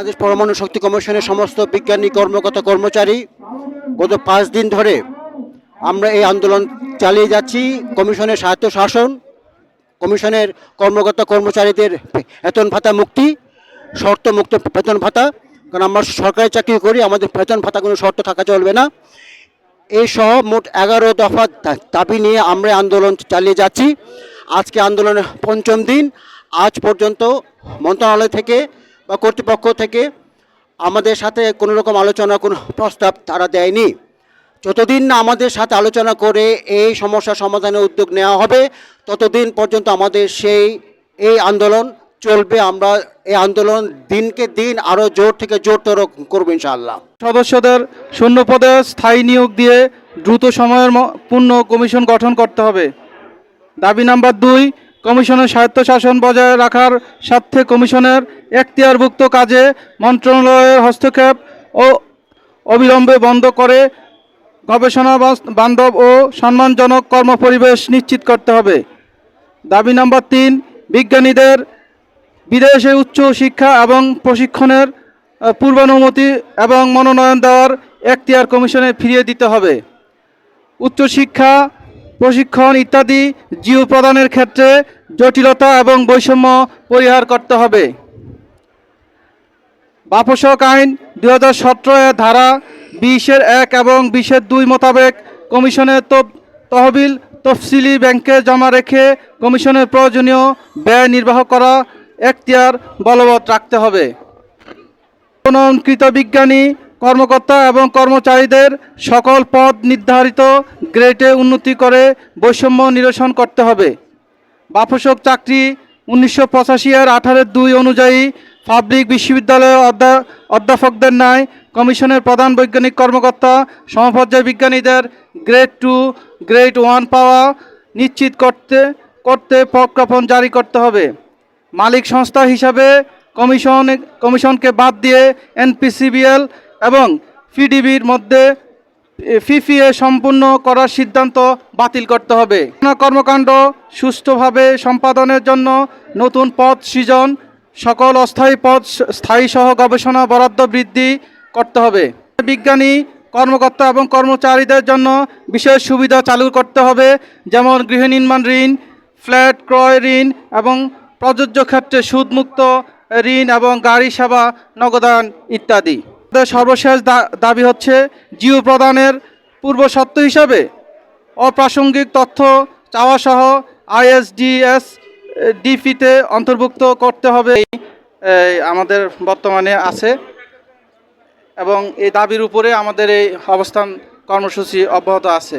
বাংলাদেশ পরমাণু শক্তি কমিশনের সমস্ত বিজ্ঞানী, কর্মকর্তা, কর্মচারী গত পাঁচ দিন ধরে আমরা এই আন্দোলন চালিয়ে যাচ্ছি। কমিশনের স্বায়ত্ত শাসন, কমিশনের কর্মকর্তা, কর্মচারীদের বেতন ভাতা মুক্তি শর্ত মুক্ত বেতন ভাতা। কারণ আমরা সরকারি চাকরি করি, আমাদের বেতন ভাতা কোনো শর্ত থাকা চলবে না। এই সহ মোট এগারো দফা দাবি নিয়ে আমরা আন্দোলন চালিয়ে যাচ্ছি। আজকে আন্দোলনের পঞ্চম দিন। আজ পর্যন্ত মন্ত্রণালয় থেকে বা কর্তৃপক্ষ থেকে আমাদের সাথে কোনো রকম আলোচনা, কোনো প্রস্তাব তারা দেয়নি। যতদিন না আমাদের সাথে আলোচনা করে এই সমস্যা সমাধানের উদ্যোগ নেওয়া হবে, ততদিন পর্যন্ত আমাদের সেই, এই আন্দোলন চলবে। আমরা এই আন্দোলন দিনকে দিন আরও জোর থেকে জোরতর করব ইনশাআল্লাহ। সদস্যদের শূন্য পদে স্থায়ী নিয়োগ দিয়ে দ্রুত সময়ের পূর্ণ কমিশন গঠন করতে হবে। দাবি নাম্বার দুই কমিশনের স্বায়ত্তশাসন বজায় রাখার স্বার্থে কমিশনের এখতিয়ারভুক্ত কাজে মন্ত্রণালয়ের হস্তক্ষেপ ও অবিলম্বে বন্ধ করে গবেষণা বান্ধব ও সম্মানজনক কর্মপরিবেশ নিশ্চিত করতে হবে। দাবি নাম্বার তিন, বিজ্ঞানীদের বিদেশে উচ্চ শিক্ষা এবং প্রশিক্ষণের পূর্বানুমতি এবং মনোনয়ন দেওয়ার এখতিয়ার কমিশনে ফিরিয়ে দিতে হবে। উচ্চশিক্ষা, প্রশিক্ষণ ইত্যাদি জিও প্রদানের ক্ষেত্রে জটিলতা এবং বৈষম্য পরিহার করতে হবে। বাপসক আইন দুই হাজার সতেরো এর ধারা বিশের এক এবং বিশের দুই মোতাবেক কমিশনের তহবিল তফসিলি ব্যাংকে জমা রেখে কমিশনের প্রয়োজনীয় ব্যয় নির্বাহ করা এখতিয়ার বলবৎ রাখতে হবে। মনোনয়নকৃত বিজ্ঞানী, কর্মকর্তা এবং কর্মচারীদের সকল পদ নির্ধারিত গ্রেডে উন্নতি করে বৈষম্য নিরসন করতে হবে। বাফসক চাকরি উনিশশো পঁচাশি এর আঠারো দুই অনুযায়ী পাবলিক বিশ্ববিদ্যালয়ের অধ্যা, অধ্যাপকদের ন্যায় কমিশনের প্রধান বৈজ্ঞানিক কর্মকর্তা, সমপর্যায় বিজ্ঞানীদের গ্রেড টু, গ্রেড ওয়ান পাওয়া নিশ্চিত করতে করতে প্রজ্ঞাপন জারি করতে হবে। মালিক সংস্থা হিসাবে কমিশন, কমিশনকে বাদ দিয়ে এনপিসিবিএল এবং পিডিবির মধ্যে ফিফিএ সম্পূর্ণ করার সিদ্ধান্ত বাতিল করতে হবে। কর্মকাণ্ড সুষ্ঠুভাবে সম্পাদনের জন্য নতুন পদ সৃজন, সকল অস্থায়ী পদ স্থায়ী সহ গবেষণা বরাদ্দ বৃদ্ধি করতে হবে। বিজ্ঞানী, কর্মকর্তা এবং কর্মচারীদের জন্য বিশেষ সুবিধা চালু করতে হবে, যেমন গৃহ নির্মাণ ঋণ, ফ্ল্যাট ক্রয় ঋণ এবং প্রযোজ্য ক্ষেত্রে সুদমুক্ত ঋণ এবং গাড়ি, সেবা, নগদান ইত্যাদি। সর্বশেষ দাবি হচ্ছে জিও প্রদানের পূর্ব শর্ত হিসাবে অপ্রাসঙ্গিক তথ্য চাওয়া সহ আইএসডিএস ডিপিতে অন্তর্ভুক্ত করতে হবে আমাদের বর্তমানে আছে। এবং এই দাবির উপরে আমাদের এই অবস্থান কর্মসূচি অব্যাহত আছে।